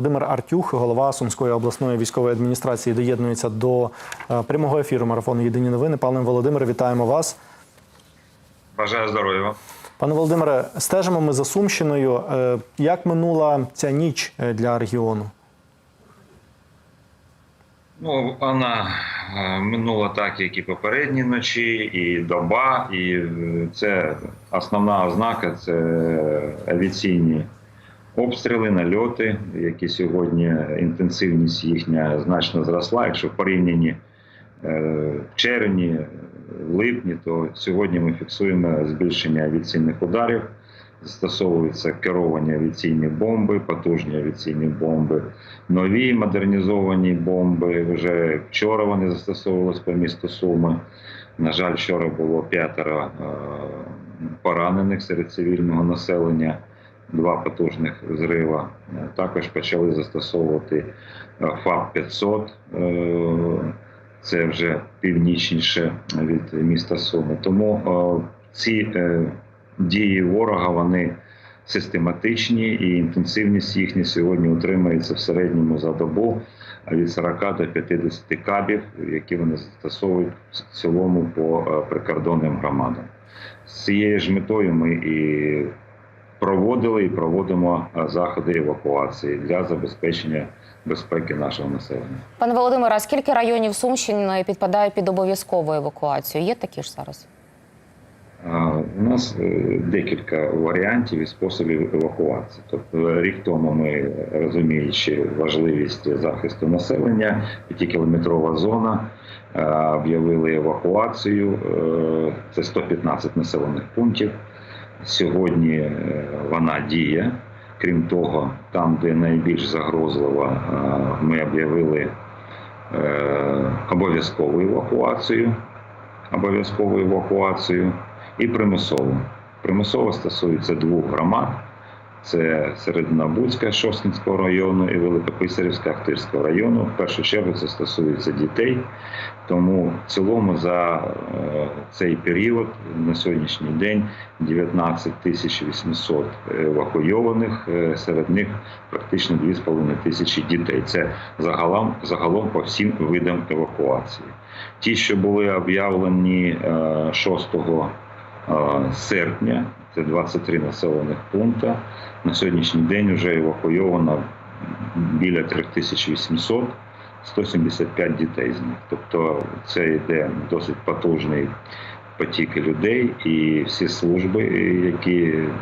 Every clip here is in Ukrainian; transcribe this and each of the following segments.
Володимир Артюх, голова Сумської обласної військової адміністрації, доєднується до е, прямого ефіру марафону Єдині новини. Пане Володимире, вітаємо вас. Бажаю здоров'я. вам. Пане Володимире, стежимо ми за Сумщиною. Е, Як минула ця ніч е, для регіону? Ну, вона минула так, як і попередні ночі, і доба, і це основна ознака це авіаційні обстріли, нальоти, які сьогодні інтенсивність їхня значно зросла. Якщо в порівнянні е, в червні, в липні, то сьогодні ми фіксуємо збільшення авіаційних ударів. Застосовуються керовані авіаційні бомби, потужні авіаційні бомби, нові модернізовані бомби. Вже вчора вони застосовувалися по місту Суми. На жаль, вчора було п'ятеро е, поранених серед цивільного населення, два потужних зрива. Е, Також почали застосовувати е, ФАП-500. е, Це вже північніше від міста Суми. Тому ці дії ворога вони систематичні і інтенсивність їхня сьогодні утримується в середньому за добу від 40 до 50 кабів, які вони застосовують в цілому по прикордонним громадам. З цією ж метою ми і проводили і проводимо е, заходи евакуації для забезпечення безпеки нашого населення. Пане Володимире, а скільки районів Сумщини підпадають під обов'язкову евакуацію? Є такі ж зараз? У нас е, декілька варіантів і способів евакуації. Тобто рік тому ми розуміючи важливість захисту населення, п'ятикілометрова зона е, об'явили евакуацію. Е, Це 115 населених пунктів. Сьогодні е, вона діє. Крім того, там, де найбільш загрозливо, е, ми об'явили е, обов'язкову евакуацію. Обов'язкову евакуацію і примусову. Примусово стосується двох громад: це Серединобудська Шосткінського району і Великописарівська Ахтирського району. В першу чергу це стосується дітей. Тому в цілому за е, цей період на сьогоднішній день 19 тисяч 800 евакуйованих, е, серед них практично 2,5 тисячі дітей. Це загалом, загалом по всім видам евакуації. Ті, що були об'явлені е, 6 е, серпня, це 23 населених пункти. На сьогоднішній день вже евакуйовано біля 3800, 175 дітей з них. Тобто це йде досить потужний потік людей, і всі служби, які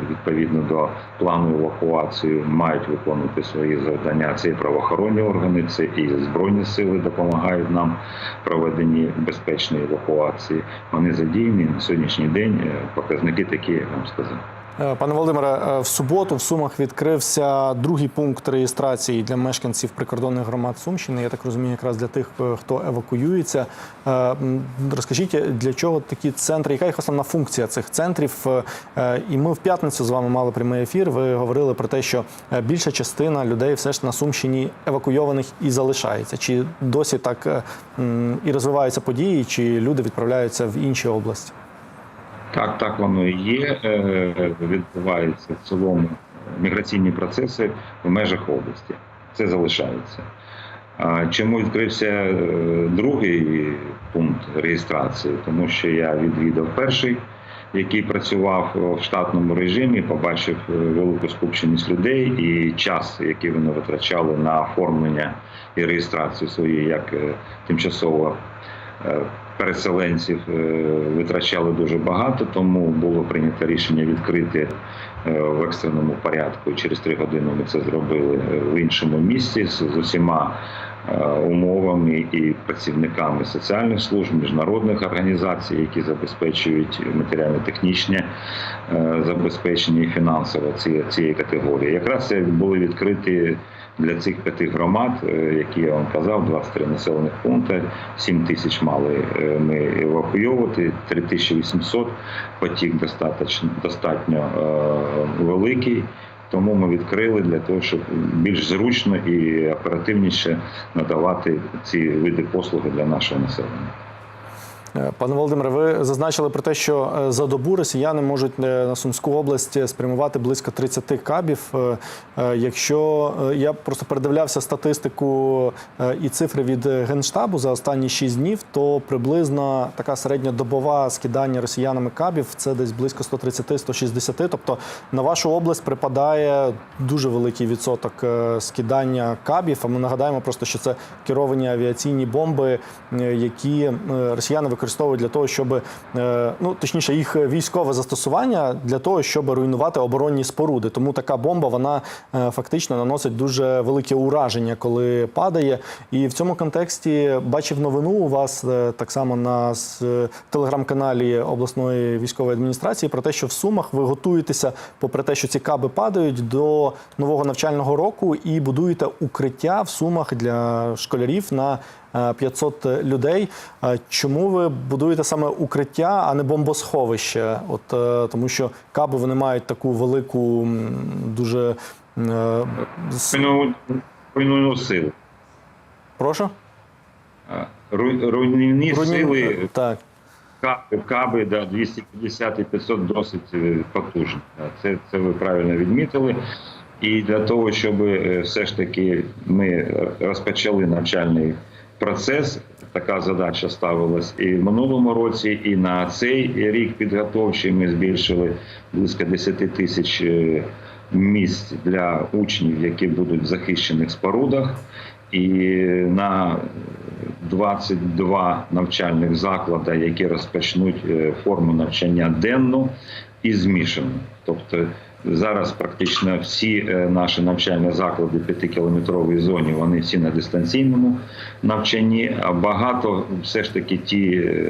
відповідно до плану евакуації мають виконувати свої завдання. Це і правоохоронні органи, це і збройні сили допомагають нам в проведенні безпечної евакуації. Вони задіяні на сьогоднішній день. е, Показники такі, як вам сказав. Е, Пане Володимире, е, в суботу в Сумах відкрився другий пункт реєстрації для мешканців прикордонних громад Сумщини. Я так розумію, якраз для тих, е, хто евакуюється. Розкажіть, для чого такі центри? Яка їх основна функція цих центрів? І ми в п'ятницю з вами мали прямий ефір. Ви говорили про те, що більша частина людей все ж на Сумщині евакуйованих і залишається. Чи досі так і розвиваються події, чи люди відправляються в інші області? Так, так воно і є. Е, Відбуваються в цілому міграційні процеси в межах області. Це залишається. Чому відкрився е, другий пункт реєстрації? Тому що я відвідав перший, який працював в штатному режимі, побачив е, велику скупченість людей і час, який вони витрачали на оформлення і реєстрацію своєї як тимчасово переселенців е, витрачали дуже багато, тому було прийнято рішення відкрити е, в екстреному порядку. Через три години ми це зробили е, в іншому місці з усіма е, умовами і працівниками соціальних служб, міжнародних організацій, які забезпечують матеріально-технічне е, забезпечення і фінансове цієї, цієї категорії. Якраз це були відкриті для цих п'яти громад, е, які я вам казав, 23 населених пункти, 7 тисяч мали е, ми евакуйовувати, 3800 потік достатньо, достатньо е, великий. Тому ми відкрили для того, щоб більш зручно і оперативніше надавати ці види послуги для нашого населення. Е, Пане Володимире, ви зазначили про те, що е, за добу росіяни можуть е, на Сумську область спрямувати близько 30 кабів. Якщо я просто передивлявся статистику і цифри від Генштабу за останні 6 днів, то приблизно така середньодобова скидання росіянами кабів це десь близько 130-160. Тобто на вашу область припадає дуже великий відсоток скидання кабів. А ми нагадаємо просто, що це керовані авіаційні бомби, які росіяни використовують для того, щоб е, ну точніше, їх військове застосування для того, щоб руйнувати оборонні споруди. Тому така бомба вона е, фактично наносить дуже велике ураження, коли падає. І в цьому контексті бачив новину у вас е, так само на телеграм-каналі обласної військової адміністрації про те, що в Сумах ви готуєтеся, попри те, що ці каби падають до нового навчального року, і будуєте укриття в Сумах для школярів на 500 людей. Е, Чому ви будуєте саме укриття, а не бомбосховище? От е, тому, що каби вони мають таку велику, дуже е, с- Руйну- Руйнівну силу. прошу Руйнівні Руйнів- сили Так. Каби, каби да, 250 і 500 досить е, потужні. Це, це ви правильно відмітили. І для того, щоб е, все ж таки ми розпочали навчальний процес, така задача ставилась і в минулому році, і на цей рік підготовчий ми збільшили близько 10 тисяч е, місць для учнів, які будуть в захищених спорудах. І на 22 навчальних заклади, які розпочнуть е, форму навчання денну і змішану. Тобто зараз практично всі е, наші навчальні заклади в 5-кілометровій зоні вони всі на дистанційному навчанні. А багато все ж таки ті е,